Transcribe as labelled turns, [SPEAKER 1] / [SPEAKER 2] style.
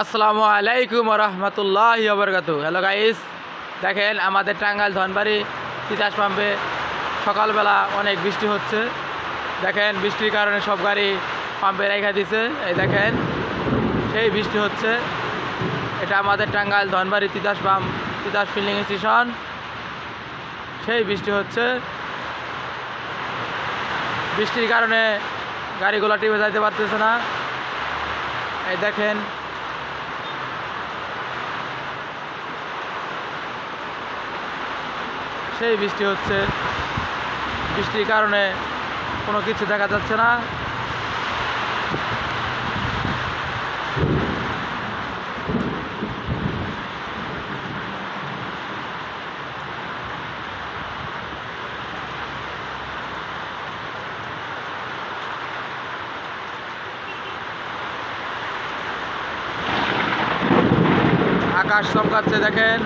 [SPEAKER 1] আসসালামু আলাইকুম রহমতুল্লাহ বরকাত হ্যালো গাইস, দেখেন আমাদের টাঙ্গাইল ধনবাড়ি তিতাস পাম্পে সকালবেলা অনেক বৃষ্টি হচ্ছে। দেখেন বৃষ্টির কারণে সব গাড়ি পাম্পে রেখা দিছে। এই দেখেন, সেই বৃষ্টি হচ্ছে। এটা আমাদের Tangail Dhanbari Titas pump, Titas filling station. সেই বৃষ্টি হচ্ছে। বৃষ্টির কারণে গাড়িগুলো টিপে যাইতে পারতেছে না। এই দেখেন সেই বৃষ্টি হচ্ছে। বৃষ্টির কারণে কোনো কিছু দেখা যাচ্ছে না। আকাশ চমকাচ্ছে দেখেন।